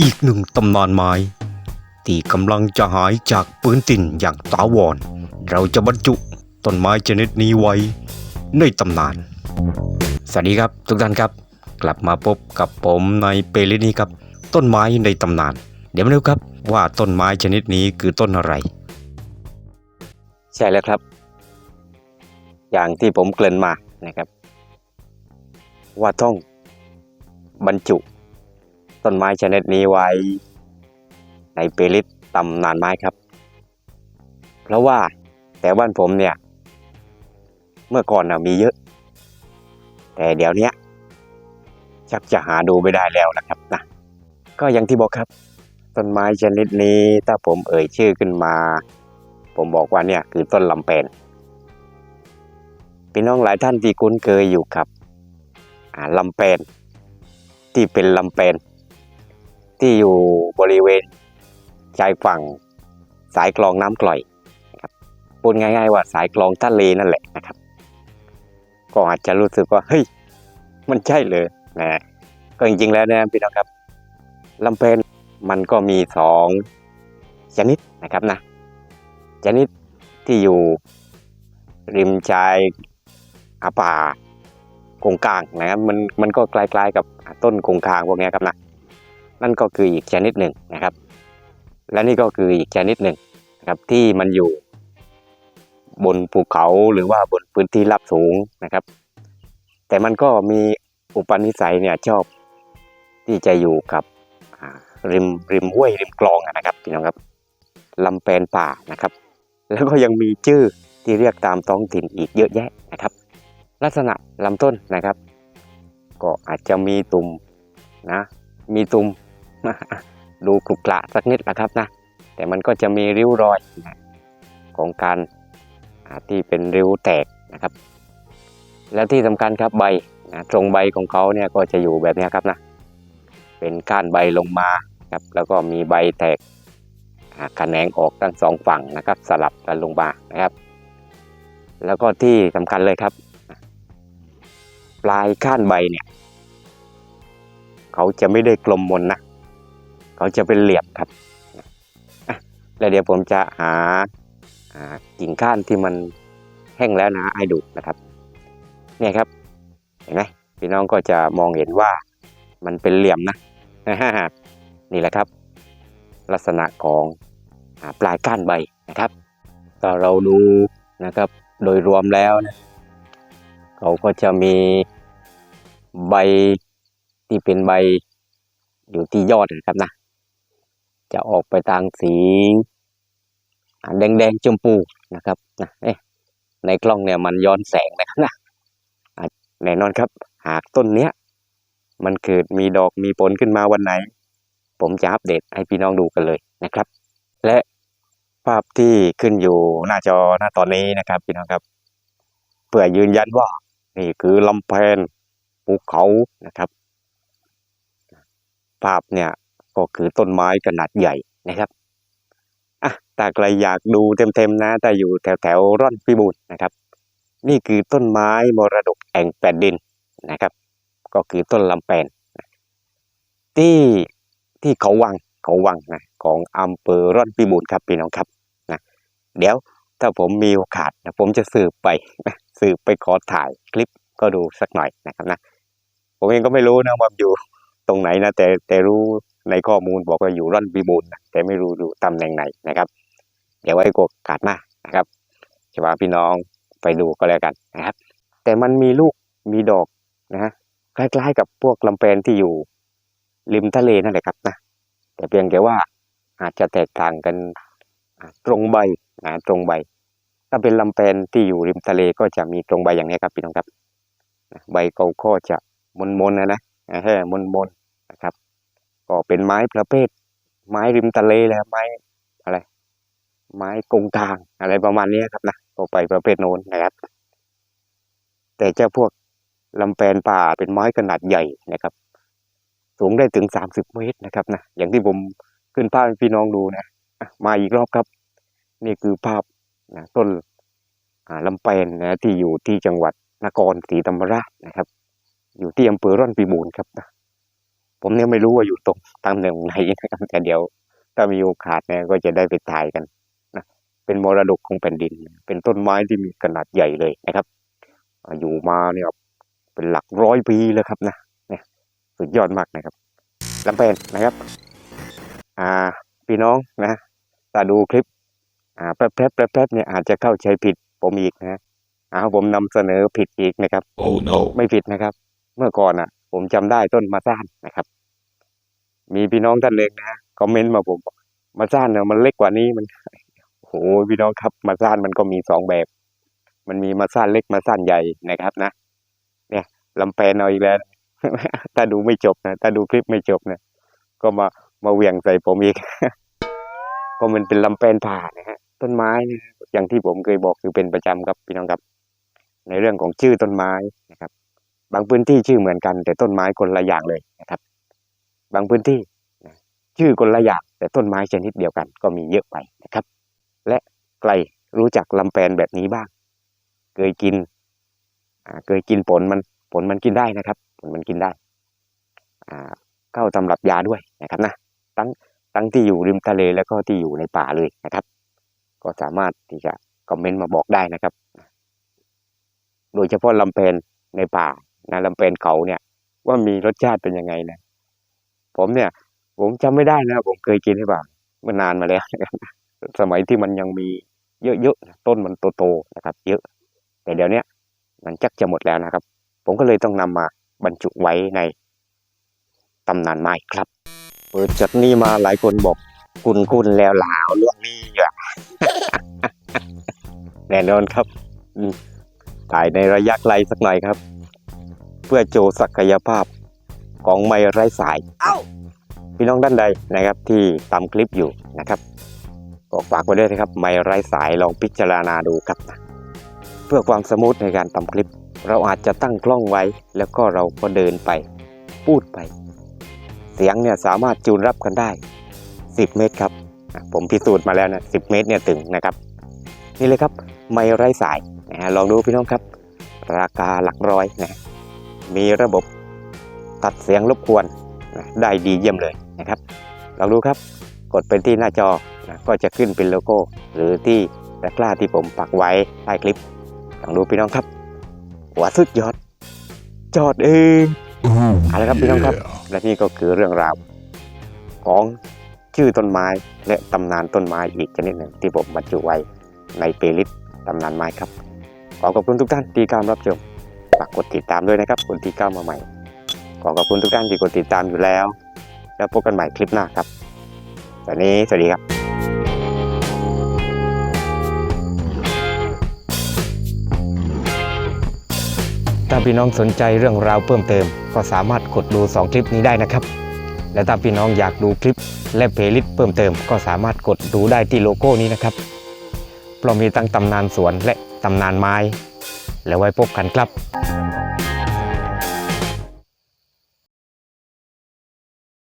อีกหนึ่งตำนานไม้ ที่กำลังจะหายจากปืนติ่นอย่างตาวรเราจะบรรจุต้นไม้ชนิดนี้ไว้ในตำนาน สวัสดีครับทุกท่านครับ กลับมาพบกับผมในเปรนี้ครับ ต้นไม้ในตำนาน เดี๋ยวมาดูครับว่าต้นไม้ชนิดนี้คือต้นอะไร ใช่แล้วครับ อย่างที่ผมเกริ่นมานะครับ ว่าต้องบรรจุ ต้นไม้ชนิดนี้ไว้ ในเปริตตำนานไม้ครับ เพราะว่าแต่บ้านผมเนี่ย เมื่อก่อนนะมีเยอะ แต่เดี๋ยวนี้ชักจะหาดูไม่ได้แล้วนะครับนะก็อย่างที่บอกครับ ต้นไม้ชนิดนี้ถ้าผมเอ่ยชื่อขึ้นมา ผมบอกว่าเนี่ยคือต้นลำแปนพี่น้องหลายท่านที่คุ้นเคยอยู่ครับลำแปนที่เป็นลำแปน ที่อยู่บริเวณชายฝั่งสายกลองน้ำกล่อยนะครับพูดง่าย ๆ ว่าสายกลองทะเลนั่นแหละนะครับ ก็อาจจะรู้สึกว่าเฮ้ยมันใช่เลยนะก็จริงๆแล้วนะพี่น้องครับลำเพนมันก็มีสองชนิดนะครับนะชนิดที่อยู่ริมชายอาป่ากงกลางนะครับมันมันก็คล้ายๆกับต้นกงกลางพวกนี้ครับนะ นั่นก็คืออีกชนิดหนึ่งนะครับ และนี่ก็คืออีกชนิดหนึ่งนะครับที่มันอยู่บนภูเขาหรือว่าบนพื้นที่ราบสูงนะครับ แต่มันก็มีอุปนิสัยเนี่ยชอบที่จะอยู่กับริมริมห้วยริมคลองนะครับพี่น้องครับลำแปนป่านะครับ แล้วก็ยังมีชื่อที่เรียกตามท้องถิ่นอีกเยอะแยะนะครับ ลักษณะลำต้นนะครับ ก็อาจจะมีตุ่มนะมีตุ่ม ดูกรุกระสักนิดนะครับนะ แต่มันก็จะมีริ้วรอยนะของการที่เป็นริ้วแตกนะครับ แล้วที่สำคัญครับใบนะตรงใบของเขาเนี่ยก็จะอยู่แบบนี้ครับนะ เป็นก้านใบลงมาครับ แล้วก็มีใบแตกแขนงออกทั้งสองฝั่งนะครับ สลับกันลงมานะครับ แล้วก็ที่สำคัญเลยครับ ปลายก้านใบเนี่ย เขาจะไม่ได้กลมมนนะ เขาจะเป็นเหลี่ยมครับแล้วเดี๋ยวผมจะหาากิ่งก้านที่มันแห้งแล้วนะให้ดูนะครับเนี่ยครับ เห็นไหมพี่น้องก็จะมองเห็นว่ามันเป็นเหลี่ยมนะนี่แหละครับ ลักษณะของอปลายก้านใบนะครับถ้าเราดูนะครับโดยรวมแล้วนะเขาก็จะมีใบที่เป็นใบอยู่ที่ยอดนะครับนะ จะออกไปทางสีอ่าแดงชมพูนะครับนะในกล้องเนี่ยมันย้อนแสงนะครับนะแน่นอนครับ หากต้นเนี้ย มันเกิดมีดอกมีผลขึ้นมาวันไหน ผมจะอัปเดตให้พี่น้องดูกันเลยนะครับ และภาพที่ขึ้นอยู่หน้าจอหน้าตอนนี้นะครับพี่น้องครับ เพื่อยืนยันว่า นี่คือลำแพนภูเขานะครับ ภาพเนี่ย ก็คือต้นไม้ขนาดใหญ่นะครับอะถ้าใครอยากดูเต็มๆนะแต่อยู่แถวแถวๆร่อนพิบูลนะครับ นี่คือต้นไม้มรดกแห่งแผ่นดินนะครับ ก็คือต้นลำแปนที่ที่เขาวังเขาวังนะของอำเภอร่อนพิบูลครับพี่น้องครับนะเดี๋ยวถ้าผมมีโอกาสนะผมจะสืบไปนะสืบไปขอถ่ายคลิปก็ดูสักหน่อยนะครับนะ ผมเองก็ไม่รู้นะว่าอยู่ตรงไหนนะแต่แต่รู้ ในข้อมูลบอกว่าอยู่ร่อนพิบูลนแต่ไม่รู้อยู่ตำแหน่งไหนนะครับ เดี๋ยวไว้โอกาสหน้านะครับจะพาพี่น้องไปดูก็แล้วกันนะครับ แต่มันมีลูกมีดอกนะฮะคล้ายๆ กับพวกลำแปนที่อยู่ริมทะเลนั่นแหละครับนะแต่เพียงแต่ว่าอาจจะแตกต่างกันตรงใบนะตรงใบ ถ้าเป็นลำแปนที่อยู่ริมทะเลก็จะมีตรงใบอย่างนี้ครับพี่น้องครับใบเขาก็จะมนๆนะนะแค่มนๆนะครับ ก็เป็นไม้ประเภท ไม้ริมทะเลแหละไม้อะไร ไม้กงกางอะไรประมาณนี้ครับนะก็ไปประเภทโน้นนะครับ แต่เจ้าพวกลำแปนป่าเป็นไม้ขนาดใหญ่นะครับ สูงได้ถึงสามสิบเมตรนะครับนะอย่างที่ผมขึ้นภาพให้พี่น้องดูนะมาอีกรอบครับ นี่คือภาพนะต้นลำแปนนะที่อยู่ที่จังหวัดนครศรีธรรมราชนะครับ อยู่ที่อำเภอร่อนพิบูลครับนะ ผผมเนี่ยไม่รู้ว่าอยู่ตรงตำแหน่งไหนนะครับแต่เดี๋ยว ถ้ามีโอกาสเนี่ยก็จะได้ไปถ่ายกันนะเป็นมรดกของแผ่นดิน เป็นต้นไม้ที่มีขนาดใหญ่เลยนะครับอ่าอยู่มาเนี่ยเป็นหลักร้อยปีแล้วครับนะเนี่ยสุดยอดมากนะครับลำเพนนะครับ อ่าพี่น้องนะถ้าดูคลิป อ่าแป๊บแป๊บแป๊บแป๊บเนี่ยอาจจะเข้าใจผิดผมอีกนะอ่าผมนำเสนอผิดอีกนะครับ Oh no. ไม่ผิดนะครับ เมื่อก่อนอะ ผมจำได้ต้นมาซ่านนะครับ มีพี่น้องท่านหนึ่งนะคอมเมนต์มาผมบอกมาซ่านเนี่ยมันเล็กกว่านี้มันโอ้โหพี่น้องครับมาซ่านมันก็มีสองแบบ มันมีมาซ่านเล็กมาซ่านใหญ่นะครับนะ เนี่ยลำแปนเอาอีกแล้วถ้าดูไม่จบนะถ้าดูคลิปไม่จบนะก็มามาเหวี่ยงใส่ผมอีก ก็มันเป็นลำแปนผ่านะฮะ ต้นไม้นี่ยอย่างที่ผมเคยบอกคือเป็นประจำครับพี่น้องครับ ในเรื่องของชื่อต้นไม้นะครับ บางพื้นที่ชื่อเหมือนกัน แต่ต้นไม้คนละอย่างเลยนะครับ บางพื้นที่ชื่อคนละอย่างแต่ต้นไม้ชนิดเดียวกันก็มีเยอะไปนะครับ และใครรู้จักลำแปนแบบนี้บ้าง เคยกินเคยกินผลมันผลมันกินได้นะครับผลมันกินได้เข้าตำรับยาด้วยนะครับนะทั้งทั้งที่อยู่ริมทะเลแล้วก็ที่อยู่ในป่าเลยนะครับ ก็สามารถที่จะคอมเมนต์มาบอกได้นะครับ โดยเฉพาะลำเพนในป่านะลำเพนเขาเนี่ยว่ามีรสชาติเป็นยังไงนะ ผมเนี่ย ผมจำไม่ได้นะผมเคยกินหรือเปล่าเมื่อนานมาแล้วสมัยที่มันยังมีเยอะๆต้นมันโตๆนะครับ เยอะ แต่เดี๋ยวนี้มันจักจะหมดแล้วนะครับ ผมก็เลยต้องนำมาบรรจุไว้ในตำนานไม้ครับเปิดจากนี้มาหลายคนบอกคุณคุณแล้วลาวเรื่องนี้อะแน่นอนครับถ่ายในระยะไกลสักหน่อยครับ เพื่อโชว์ศักยภาพ ของไม้ไร้สาย พี่น้องด้านใดนะครับที่ตามคลิปอยู่นะครับก็ฝากไว้ด้วยนะครับไม้ไร้สายลองพิจารณาดูครับ เพื่อความสมูทในการทำคลิป เราอาจจะตั้งกล้องไว้ แล้วก็เราก็เดินไป พูดไป เสียงเนี่ยสามารถจูนรับกันได้ 10 เมตรครับอะผมพิสูจน์มาแล้วนะ10 เมตรเนี่ยถึงนะครับ นี่เลยครับไม้ไร้สายนะฮะลองดูพี่น้องครับ ราคาหลักร้อยนะมีระบบ ตัดเสียงรบกวนนะได้ดีเยี่ยมเลยนะครับลองดูครับกดไปที่หน้าจอนะก็จะขึ้นเป็นโลโก้ หรือที่ตะกร้าที่ผมปักไว้ใต้คลิปลองดูพี่น้องครับว่าสุดยอด จอดเอง Ooh, เอาละครับพี่น้องครับ yeah. และนี่ก็คือเรื่องราว ของชื่อต้นไม้และตำนานต้นไม้อีกชนิดหนึ่งที่ผมบรรจุไว้ในเพลย์ลิสต์ตำนานไม้ครับ ขอขอบคุณทุกท่านที่เข้ามารับชมฝากกดติดตามด้วยนะครับคนที่เข้ามาใหม่ข อขอบคุณทุกท่านที่กดติดตามอยู่แล้ว แล้วพบกันใหม่คลิปหน้าครับวันนี้สวัสดีครับถ้าพี่น้องสนใจเรื่องราวเพิ่มเติม ก็สามารถกดดู 2 คลิปนี้ได้นะครับ และถ้าพี่น้องอยากดูคลิปและเพลย์ลิสต์เพิ่มเติม ก็สามารถกดดูได้ที่โลโก้นี้นะครับเรามีตั้งตำนานสวนและตำนานไม้ แล้วไว้พบกันครับ